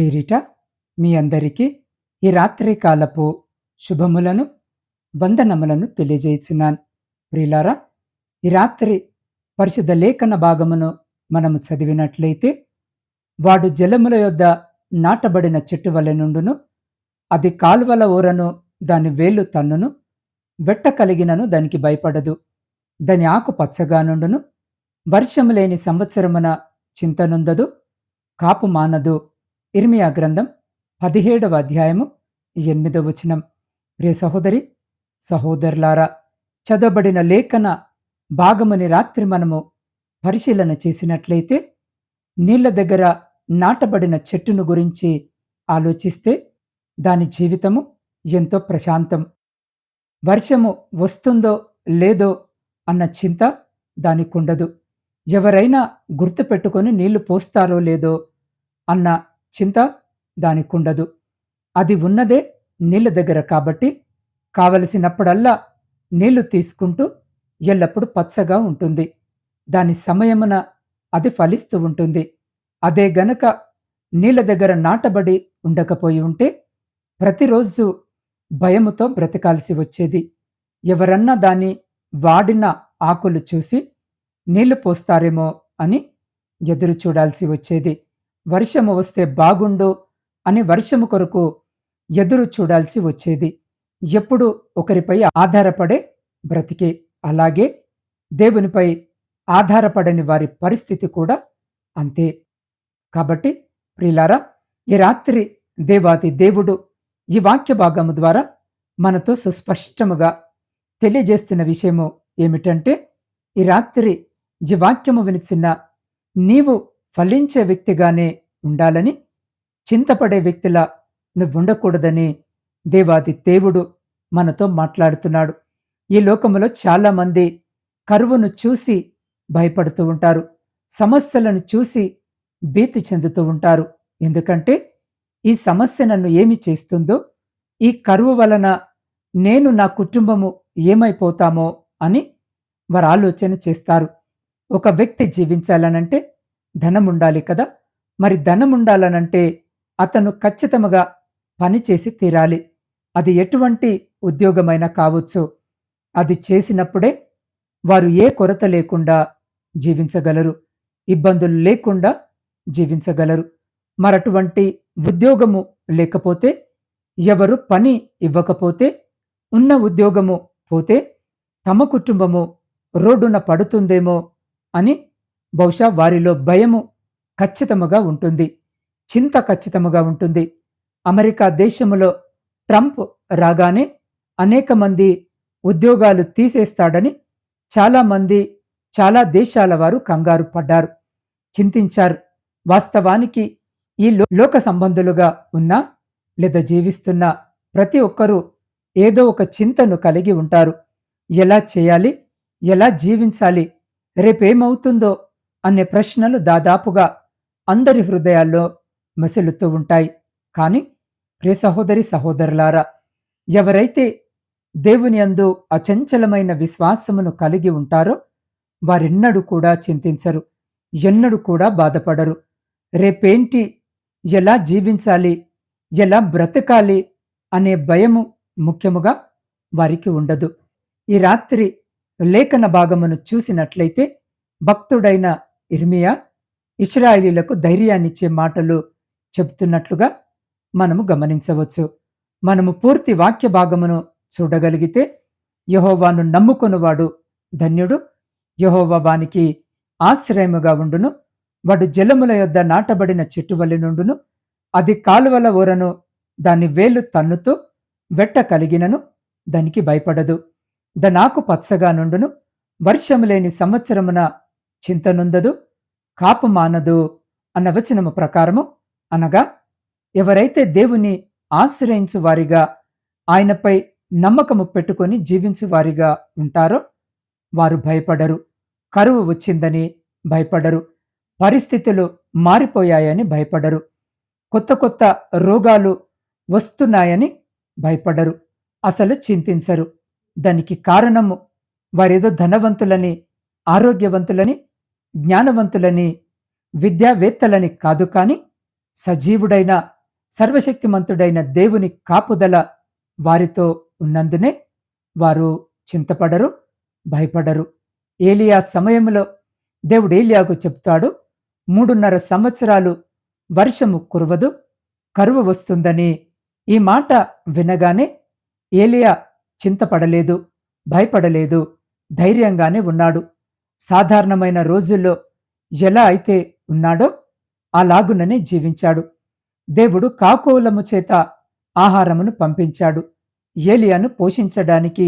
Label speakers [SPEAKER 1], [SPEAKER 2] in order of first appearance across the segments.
[SPEAKER 1] పేరిట మీ అందరికీ ఈ రాత్రి కాలపు శుభములను వందనములను తెలియజేయుచున్నాను. ప్రియులారా ఈ రాత్రి పరిశుద్ధ లేఖన భాగమును మనము చదివినట్లయితే వాడు జలముల యొద్ద నాటబడిన చెట్టు వలె నుండును అది కాలువల ఊరను దాని వేళ్ళు తన్నును వెట్ట కలిగినను దానికి భయపడదు. దాని ఆకు పచ్చగా నుండును వర్షము లేని సంవత్సరమున చింతనుందదు కాపు మానదు. ఇర్మియా గ్రంథం పదిహేడవ అధ్యాయము ఎనిమిదవ వచనం. ప్రియ సహోదరి సహోదరులారా చదవబడిన లేఖన భాగముని రాత్రి మనము పరిశీలన చేసినట్లయితే నీళ్ళ దగ్గర నాటబడిన చెట్టును గురించి ఆలోచిస్తే దాని జీవితము ఎంతో ప్రశాంతం. వర్షము వస్తుందో లేదో అన్న చింత దానికుండదు. ఎవరైనా గుర్తుపెట్టుకొని నీళ్ళు పోస్తారో లేదో అన్న చింత దానికుండదు అది ఉన్నదే నీళ్ళ దగ్గర కాబట్టి కావలసినప్పుడల్లా నీళ్ళు తీసుకుంటూ ఎల్లప్పుడూ పచ్చగా ఉంటుంది. దాని సమయమున అది ఫలిస్తూ ఉంటుంది. అదే గనక నీళ్ళ దగ్గర నాటబడి ఉండకపోయి ఉంటే ప్రతిరోజు భయముతో బ్రతకాల్సి వచ్చేది. ఎవరన్నా దాని వాడిన ఆకులు చూసి నీళ్ళు పోస్తారేమో అని ఎదురు చూడాల్సి వచ్చేది. వర్షము వస్తే బాగుండు అని వర్షము కొరకు ఎదురు చూడాల్సి వచ్చేది. ఎప్పుడు ఒకరిపై ఆధారపడే బ్రతికే. అలాగే దేవునిపై ఆధారపడని వారి పరిస్థితి కూడా అంతే. కాబట్టి ప్రిలారా ఈ రాత్రి దేవాతి దేవుడు ఈ వాక్య భాగము ద్వారా మనతో సుస్పష్టముగా తెలియజేస్తున్న విషయము ఏమిటంటే ఈ రాత్రి ఈ వాక్యము వినిచిన్న నీవు ఫలించే వ్యక్తిగానే ఉండాలని చింతపడే వ్యక్తిలా నువ్వు ఉండకూడదని దేవాది దేవుడు మనతో మాట్లాడుతున్నాడు. ఈ లోకములో చాలామంది కరువును చూసి భయపడుతూ ఉంటారు. సమస్యలను చూసి భీతి చెందుతూ ఉంటారు. ఎందుకంటే ఈ సమస్య నన్ను ఏమి చేస్తుందో ఈ కరువు వలన నేను నా కుటుంబము ఏమైపోతామో అని వారు ఆలోచన చేస్తారు. ఒక వ్యక్తి జీవించాలనంటే ధనం ఉండాలి కదా? మరి ధనం ఉండాలనంటే అతను ఖచ్చితముగా పనిచేసి తీరాలి. అది ఎటువంటి ఉద్యోగమైనా కావచ్చు. అది చేసినప్పుడే వారు ఏ కొరత లేకుండా జీవించగలరు. ఇబ్బందులు లేకుండా జీవించగలరు. మరటువంటి ఉద్యోగము లేకపోతే ఎవరు పని ఇవ్వకపోతే ఉన్న ఉద్యోగము పోతే తమ కుటుంబము రోడ్డున పడుతుందేమో అని బహుశా వారిలో భయము ఖచ్చితముగా ఉంటుంది చింత ఖచ్చితముగా ఉంటుంది. అమెరికా దేశములో ట్రంప్ రాగానే అనేక మంది ఉద్యోగాలు తీసేస్తాడని చాలామంది చాలా దేశాల వారు కంగారు పడ్డారు. చింతించారు వాస్తవానికి ఈ లోక సంబంధులుగా ఉన్నా లేదా జీవిస్తున్న ప్రతి ఒక్కరూ ఏదో ఒక చింతను కలిగి ఉంటారు. ఎలా చేయాలి ఎలా జీవించాలి రేపేమవుతుందో అనే ప్రశ్నలు దాదాపుగా అందరి హృదయాల్లో మసిలుతూ ఉంటాయి. కానీ ప్రియ సహోదరి సహోదరులారా ఎవరైతే దేవుని అందు అచంచలమైన విశ్వాసమును కలిగి ఉంటారో వారెన్నడూ కూడా చింతించరు ఎన్నడూ కూడా బాధపడరు. రేపేంటి ఎలా జీవించాలి ఎలా బ్రతకాలి అనే భయము ముఖ్యముగా వారికి ఉండదు. ఈ రాత్రి లేఖన భాగమును చూసినట్లయితే భక్తుడైన ఇర్మియా ఇస్రాయిలీలకు ధైర్యాన్నిచ్చే మాటలు చెబుతున్నట్లుగా మనము గమనించవచ్చు. మనము పూర్తి వాక్య భాగమును చూడగలిగితే యహోవాను నమ్ముకొనువాడు ధన్యుడు. యహోవా వానికి ఆశ్రయముగా ఉండును. వాడు జలముల యొద్ద నాటబడిన చెట్టువల్లి నుండును. అది కాలువల ఊరను దాని వేలు తన్నుతూ వెట్ట కలిగినను దానికి భయపడదు. దనాకు పచ్చగా నుండును. వర్షము లేని సంవత్సరమున చింతనుందదు కాపు మానదు అన్న వచనము ప్రకారము అనగా ఎవరైతే దేవుని ఆశ్రయించు వారిగా ఆయనపై నమ్మకము పెట్టుకొని జీవించు వారిగా ఉంటారో వారు భయపడరు కరువు వచ్చిందని భయపడరు పరిస్థితులు మారిపోయాయని భయపడరు కొత్త కొత్త రోగాలు వస్తున్నాయని భయపడరు అసలు చింతించరు. దానికి కారణము వారేదో ధనవంతులని ఆరోగ్యవంతులని జ్ఞానవంతులని విద్యావేత్తలని కాదు కాని సజీవుడైన సర్వశక్తిమంతుడైన దేవుని కాపుదల వారితో ఉన్నందునే వారు చింతపడరు భయపడరు. ఏలియా సమయంలో దేవుడు ఏలియాకు చెప్తాడు మూడున్నర సంవత్సరాలు వర్షము కురవదు కరువు వస్తుందని. ఈ మాట వినగానే ఏలియా చింతపడలేదు భయపడలేదు ధైర్యంగానే ఉన్నాడు. సాధారణమైన రోజుల్లో ఎలా అయితే ఉన్నాడో అలాగుననే జీవించాడు. దేవుడు కాకోలము చేత ఆహారమును పంపించాడు. ఏలియాను పోషించడానికి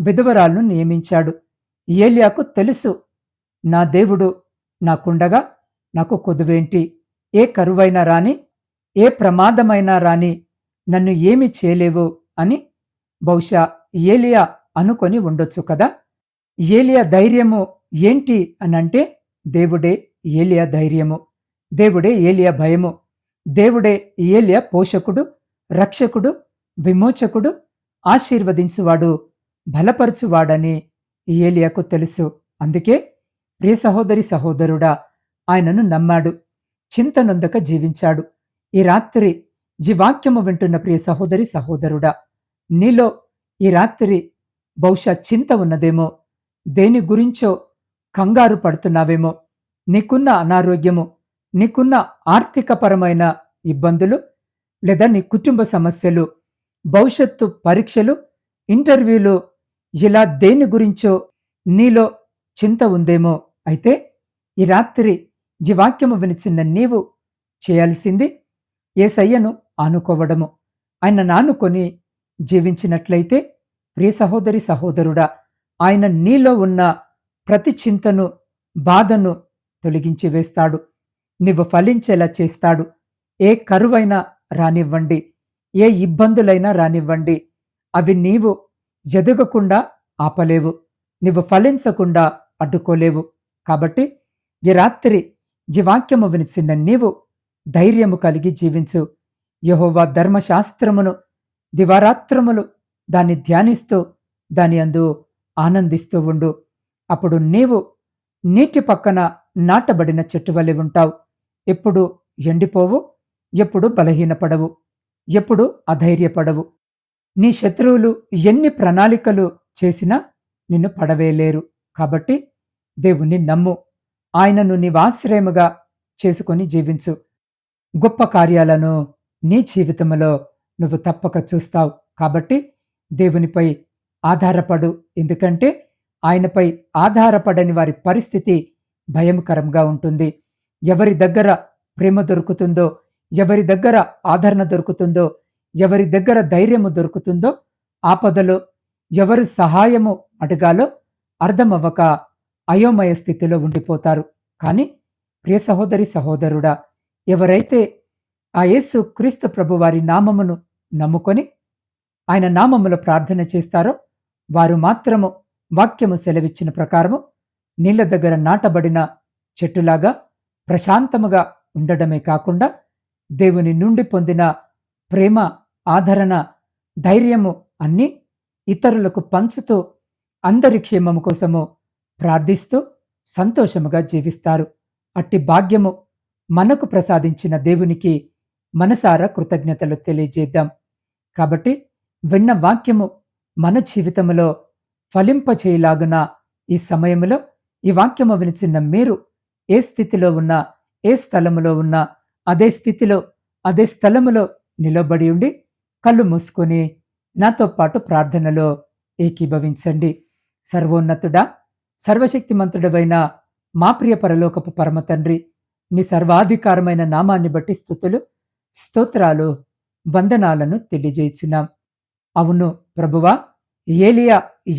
[SPEAKER 1] విధవరాలను నియమించాడు. ఏలియాకు తెలుసు నా దేవుడు నాకుండగా నాకు కొదువేంటి? ఏ కరువైనా రాని ఏ ప్రమాదమైనా రాని నన్ను ఏమి చేయలేవు అని బహుశా ఏలియా అనుకొని ఉండొచ్చు కదా? ఏలియా ధైర్యము ఏంటి అనంటే దేవుడే ఏలియా ధైర్యము దేవుడే ఏలియా భయము దేవుడే ఏలియా పోషకుడు రక్షకుడు విమోచకుడు ఆశీర్వదించువాడు బలపరచువాడని ఏలియాకు తెలుసు. అందుకే ప్రియ సహోదరి సహోదరుడా ఆయనను నమ్మాడు చింతనొందక జీవించాడు. ఈ రాత్రి జీవాక్యము వింటున్న ప్రియ సహోదరి సహోదరుడా నీలో ఈ రాత్రి బహుశా చింత ఉన్నదేమో. దేని గురించో కంగారు పడుతున్నావేమో? నీకున్న అనారోగ్యము నీకున్న ఆర్థికపరమైన ఇబ్బందులు లేదా నీ కుటుంబ సమస్యలు భవిష్యత్తు పరీక్షలు ఇంటర్వ్యూలు ఇలా దేని గురించో నీలో చింత ఉందేమో? అయితే ఈ రాత్రి జీవాక్యము వినిచిన్న నీవు చేయాల్సింది ఏసయ్యను ఆనుకోవడము. ఆయన నానుకొని జీవించినట్లయితే ప్రియ సహోదరి సహోదరుడా ఆయన నీలో ఉన్న ప్రతి చింతను బాధను తొలగించి వేస్తాడు. నీవు ఫలించేలా చేస్తాడు. ఏ కరువైనా రానివ్వండి. ఏ ఇబ్బందులైనా రానివ్వండి. అవి నీవు ఎదగకుండా ఆపలేవు. నీవు ఫలించకుండా అడ్డుకోలేవు. కాబట్టి ఈ రాత్రి జీవాక్యము వినిచిన నీవు ధైర్యము కలిగి జీవించు. యహోవా ధర్మశాస్త్రమును దివారాత్రములు దాన్ని ధ్యానిస్తూ దాని అందు ఆనందిస్తూ ఉండు. అప్పుడు నీవు నీటి పక్కన నాటబడిన చెట్టు వలె ఉంటావు. ఎప్పుడు ఎండిపోవు ఎప్పుడు బలహీనపడవు ఎప్పుడు అధైర్యపడవు. నీ శత్రువులు ఎన్ని ప్రణాళికలు చేసినా నిన్ను పడవేలేరు కాబట్టి దేవుణ్ణి నమ్ము. ఆయనను నీవాశ్రయముగా చేసుకొని జీవించు. గొప్ప కార్యాలను నీ జీవితంలో నువ్వు తప్పక చూస్తావు. కాబట్టి దేవునిపై ఆధారపడు. ఎందుకంటే ఆయనపై ఆధారపడని వారి పరిస్థితి భయంకరంగా ఉంటుంది. ఎవరి దగ్గర ప్రేమ దొరుకుతుందో ఎవరి దగ్గర ఆదరణ దొరుకుతుందో ఎవరి దగ్గర ధైర్యము దొరుకుతుందో ఆపదలో ఎవరు సహాయము అడగాలో అర్థమవ్వక అయోమయ స్థితిలో ఉండిపోతారు. కానీ ప్రియ సహోదరి సహోదరుడా ఎవరైతే ఆ యేసు క్రీస్తు ప్రభువారి నామమును నమ్ముకొని ఆయన నామములో ప్రార్థన చేస్తారో వారు మాత్రము వాక్యము సెలవిచ్చిన ప్రకారము నీళ్ళ దగ్గర నాటబడిన చెట్టులాగా ప్రశాంతముగా ఉండడమే కాకుండా దేవుని నుండి పొందిన ప్రేమ ఆదరణ ధైర్యము అన్నీ ఇతరులకు పంచుతూ అందరి క్షేమము కోసము ప్రార్థిస్తూ సంతోషముగా జీవిస్తారు. అట్టి భాగ్యము మనకు ప్రసాదించిన దేవునికి మనసారా కృతజ్ఞతలు తెలియజేద్దాం. కాబట్టి విన్న వాక్యము మన జీవితంలో ఫలింపచేయలాగున ఈ సమయంలో ఈ వాక్యము వినిచిన్న మీరు ఏ స్థితిలో ఉన్నా ఏ స్థలములో ఉన్నా అదే స్థితిలో అదే స్థలములో నిలబడి ఉండి కళ్ళు మూసుకొని నాతో పాటు ప్రార్థనలో ఏకీభవించండి. సర్వోన్నతుడా సర్వశక్తిమంతుడవైన మా ప్రియ పరలోకపు పరమ తండ్రి నీ సర్వాధికారమైన నామాన్ని బట్టి స్థుతులు స్తోత్రాలు వందనాలను తెలియజేయించినాం అవును ప్రభువా ఏలియా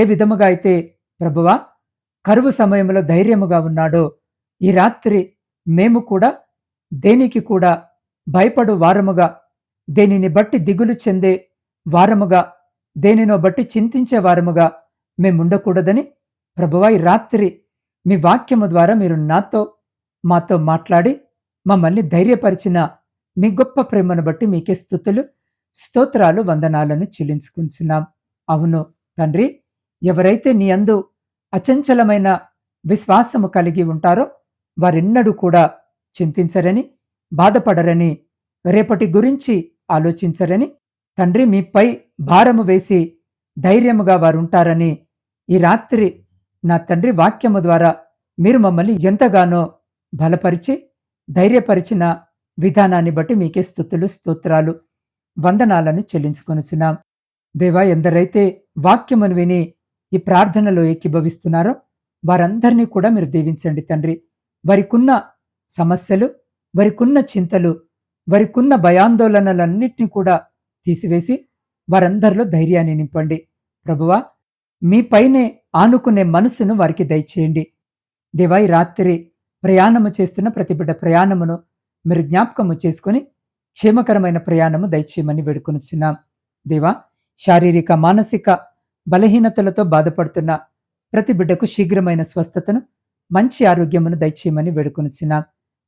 [SPEAKER 1] ఏ విధముగా అయితే ప్రభువా కరువు సమయంలో ధైర్యముగా ఉన్నాడో ఈ రాత్రి మేము కూడా దేనికి కూడా భయపడు వారముగా దేనిని బట్టి దిగులు చెందే వారముగా దేనినో బట్టి చింతించే వారముగా మేముండకూడదని ప్రభువా ఈ రాత్రి మీ వాక్యము ద్వారా మీరు నాతో మాతో మాట్లాడి మమ్మల్ని ధైర్యపరిచిన మీ గొప్ప ప్రేమను బట్టి మీకే స్థుతులు స్తోత్రాలు వందనాలను చెల్లించుకుంటున్నాం. అవును తండ్రి ఎవరైతే నీ అందు అచంచలమైన విశ్వాసము కలిగి ఉంటారో వారెన్నడూ కూడా చింతించరని బాధపడరని రేపటి గురించి ఆలోచించరని తండ్రి మీపై భారము వేసి ధైర్యముగా వారుంటారని ఈ రాత్రి నా తండ్రి వాక్యము ద్వారా మీరు మమ్మల్ని ఎంతగానో బలపరిచి ధైర్యపరిచిన విధానాన్ని బట్టి మీకే స్థుతులు స్తోత్రాలు వందనాలను చెల్లించుకొనుచున్నాం. దేవా ఎందరైతే వాక్యమును విని ఈ ప్రార్థనలో ఏకీభవిస్తున్నారో వారందరినీ కూడా మీరు దీవించండి తండ్రి. వారికున్న సమస్యలు వారికున్న చింతలు వారికున్న భయాందోళనలన్నింటినీ కూడా తీసివేసి వారందరిలో ధైర్యాన్ని నింపండి. ప్రభువా మీపైనే ఆనుకునే మనసును వారికి దయచేయండి. దేవా ఈ రాత్రి ప్రయాణము చేస్తున్న ప్రతి బిడ్డ ప్రయాణమును మీరు జ్ఞాపకము చేసుకుని క్షేమకరమైన ప్రయాణము దయచేయమని వేడుకొనిచున్నాం. దేవా శారీరక మానసిక బలహీనతలతో బాధపడుతున్న ప్రతి బిడ్డకు శీఘ్రమైన స్వస్థతను మంచి ఆరోగ్యమును దయచేయమని వేడుకొనిచున్నాం.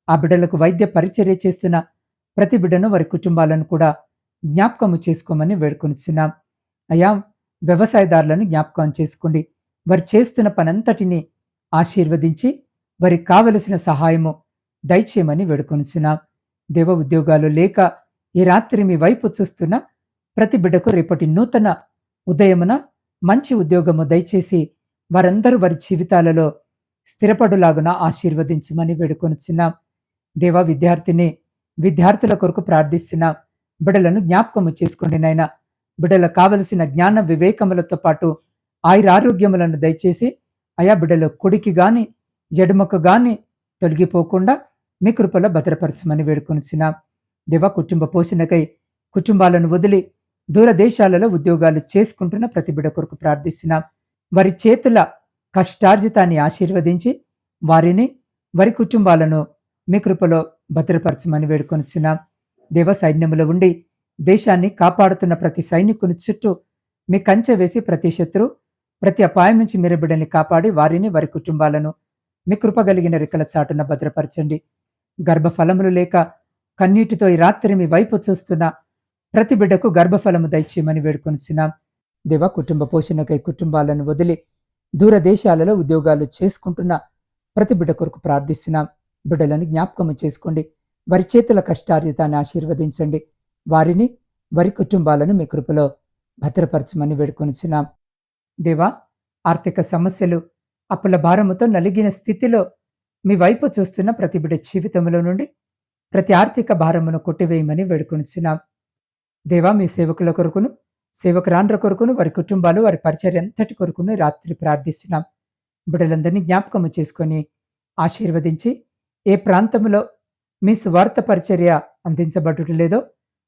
[SPEAKER 1] ఆ బిడ్డలకు వైద్య పరిచర్య చేస్తున్న ప్రతి బిడ్డను వారి కుటుంబాలను కూడా జ్ఞాపకము చేసుకోమని వేడుకొనిచున్నాం. అయా వ్యవసాయదారులను జ్ఞాపకం చేసుకోండి. వారు చేస్తున్న పనంతటిని ఆశీర్వదించి వారికి కావలసిన సహాయము దయచేయమని వేడుకొనుచున్నాం. దేవ ఉద్యోగాలు లేక ఈ రాత్రి మీ వైపు చూస్తున్న ప్రతి బిడ్డకు రేపటి నూతన ఉదయమున మంచి ఉద్యోగము దయచేసి వారందరూ వారి జీవితాలలో స్థిరపడులాగున ఆశీర్వదించమని వేడుకొనిచున్నాం. దేవా విద్యార్థిని విద్యార్థుల కొరకు ప్రార్థిస్తున్నాం. బిడలను జ్ఞాపకము చేసుకోండి నాయన. బిడలకు కావలసిన జ్ఞాన వివేకములతో పాటు ఆయురారోగ్యములను దయచేసి ఆయా బిడల కుడికి గాని ఎడుమకు గాని తొలగిపోకుండా మీ కృపలో భద్రపరచమని వేడుకొనిచున్నాం. దేవా కుటుంబ పోషణకై కుటుంబాలను వదిలి దూర దేశాలలో ఉద్యోగాలు చేసుకుంటున్న ప్రతి బిడ కొరకు ప్రార్థిస్తున్నాం. వారి చేతుల కష్టార్జితాన్ని ఆశీర్వదించి వారిని వారి కుటుంబాలను మీ కృపలో భద్రపరచమని వేడుకొనిచున్నాం. దేవ సైన్యములో ఉండి దేశాన్ని కాపాడుతున్న ప్రతి సైనికుని చుట్టూ మీ కంచె వేసి ప్రతి శత్రు ప్రతి అపాయం నుంచి మీరు బిడ్డల్ని కాపాడి వారిని వారి కుటుంబాలను మీ కృప కలిగిన రెక్కల చాటున భద్రపరచండి. గర్భఫలములు లేక కన్నీటితో ఈ రాత్రి మీ వైపు చూస్తున్న ప్రతి బిడ్డకు గర్భఫలము దయచేయమని వేడుకొనిచ్చినాం దేవ కుటుంబ పోషణకై కుటుంబాలను వదిలి దూరదేశాలలో ఉద్యోగాలు చేసుకుంటున్న ప్రతి బిడ్డ కొరకు ప్రార్థిస్తున్నాం. బిడ్డలను జ్ఞాపకము చేసుకోండి. వారి చేతుల కష్టార్జితాన్ని ఆశీర్వదించండి. వారిని వారి కుటుంబాలను మీ కృపలో భద్రపరచమని వేడుకొనిచున్నాం. దేవా ఆర్థిక సమస్యలు అప్పుల భారముతో నలిగిన స్థితిలో మీ వైపు చూస్తున్న ప్రతి బిడ్డ జీవితంలో నుండి ప్రతి ఆర్థిక భారమును కొట్టివేయమని వేడుకొనిచున్నాం. దేవా మీ సేవకుల కొరకును సేవకురాండ్ర కొరకును వారి కుటుంబాలు వారి పరిచర్య ఎంతటి కొరకును రాత్రి ప్రార్థిస్తున్నాం. బిడ్డలందరినీ జ్ఞాపకము చేసుకొని ఆశీర్వదించి ఏ ప్రాంతంలో మీ స్వార్థ పరిచర్య అందించబడుట లేదో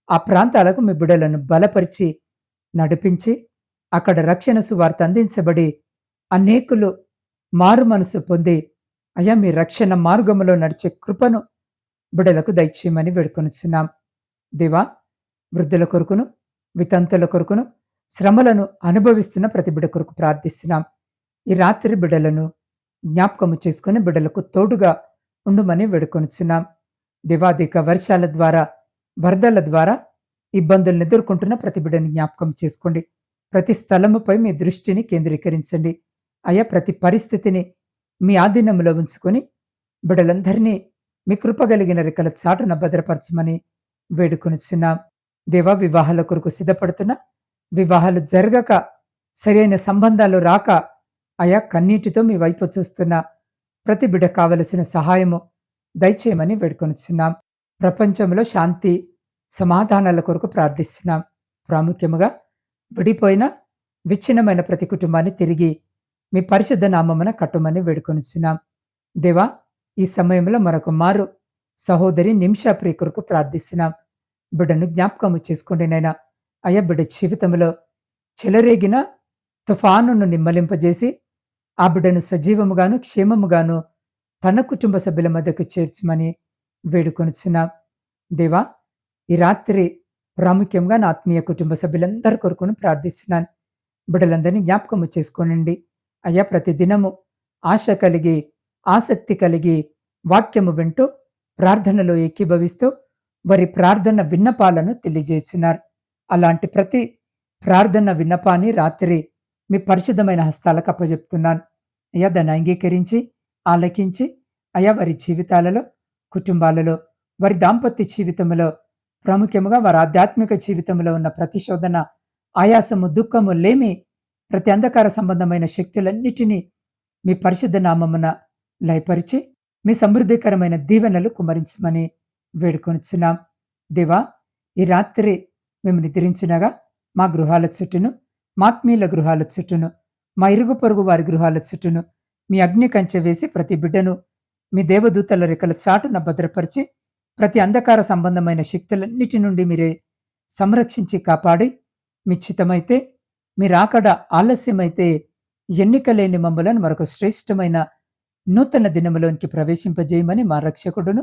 [SPEAKER 1] ఆ ప్రాంతాలకు మీ బిడ్డలను బలపరిచి నడిపించి అక్కడ రక్షణ సువార్త అందించబడి అనేకులు మారు మనసు పొంది అయ్యా మీ రక్షణ మార్గములో నడిచే కృపను బిడలకు దయచేయమని వేడుకొనిచున్నాం. దేవా వృద్ధుల కొరకును వితంతుల కొరకును శ్రమలను అనుభవిస్తున్న ప్రతి బిడ కొరకు ప్రార్థిస్తున్నాం. ఈ రాత్రి బిడలను జ్ఞాపకము చేసుకుని బిడలకు తోడుగా ఉండుమని వేడుకొనుచున్నాం. దివాధిక వర్షాల ద్వారా వరదల ద్వారా ఇబ్బందులను ఎదుర్కొంటున్న ప్రతి బిడని జ్ఞాపకం చేసుకోండి. ప్రతి స్థలముపై మీ దృష్టిని కేంద్రీకరించండి. అయా ప్రతి పరిస్థితిని మీ ఆధీనంలో ఉంచుకొని బిడలందరినీ మీ కృపగలిగిన రెక్కల చాటున భద్రపరచమని వేడుకొనిచున్నాం. దేవా వివాహాల కొరకు సిద్ధపడుతున్నా. వివాహాలు జరగక సరైన సంబంధాలు రాక అయా కన్నీటితో మీ వైపు చూస్తున్న. ప్రతి బిడ కావలసిన సహాయము దయచేయమని వేడుకొనిచున్నాం. ప్రపంచంలో శాంతి సమాధానాల కొరకు ప్రార్థిస్తున్నాం. ప్రాముఖ్యముగా విడిపోయిన విచ్ఛిన్నమైన ప్రతి కుటుంబాన్ని తిరిగి మీ పరిశుద్ధ నామమున కట్టుమని వేడుకొనిచున్నాం. దేవా ఈ సమయంలో మరొక మారు సహోదరి నిమిషాప్రియ కొరకు ప్రార్థిస్తున్నాం. బిడ్డను జ్ఞాపకము చేసుకోండి నైనా అయ్యా బిడ్డ జీవితంలో చెలరేగిన తుఫానును నిమ్మలింపజేసి ఆ బిడ్డను సజీవముగాను క్షేమముగాను తన కుటుంబ సభ్యుల మధ్యకు చేర్చమని వేడుకొనిచున్నాం. దేవా ఈ రాత్రి ప్రాముఖ్యంగా నా ఆత్మీయ కుటుంబ సభ్యులందరి కొరకును ప్రార్థిస్తున్నాను. బిడ్డలందరినీ జ్ఞాపకము చేసుకోనండి అయ్యా ప్రతి దినము ఆశ కలిగి ఆసక్తి కలిగి వాక్యము వింటూ ప్రార్థనలో ఏకీభవిస్తూ వారి ప్రార్థన విన్నపాలను తెలియజేస్తున్నారు అలాంటి ప్రతి ప్రార్థన విన్నపాన్ని రాత్రి మీ పరిశుద్ధమైన హస్తాలకు అప్పజెప్తున్నాను. అయ్యా దాన్ని అంగీకరించి ఆలకించి అయ్యా వారి జీవితాలలో కుటుంబాలలో వారి దాంపత్య జీవితంలో ప్రాముఖ్యముగా వారి ఆధ్యాత్మిక జీవితంలో ఉన్న ప్రతిశోధన ఆయాసము దుఃఖము లేమి ప్రతి అంధకార సంబంధమైన శక్తులన్నిటినీ మీ పరిశుద్ధ నామమున లయపరిచి మీ సమృద్ధికరమైన దీవెనలు కుమరించమని వేడుకొనిచున్నాం. దేవా ఈ రాత్రి మేము నిద్రించినగా మా గృహాల చుట్టూను మాత్మీయుల గృహాల చుట్టూను మా ఇరుగు పొరుగు వారి గృహాల చుట్టూను మీ అగ్ని కంచె వేసి ప్రతి బిడ్డను మీ దేవదూతల రెక్కల చాటున భద్రపరిచి ప్రతి అంధకార సంబంధమైన శక్తులన్నిటి నుండి మీరే సంరక్షించి కాపాడి మిచ్చితమైతే మీరాకడ ఆలస్యమైతే ఎన్నికలేని మమ్మలను మరొక శ్రేష్టమైన నూతన దినములోనికి ప్రవేశింపజేయమని మా రక్షకుడును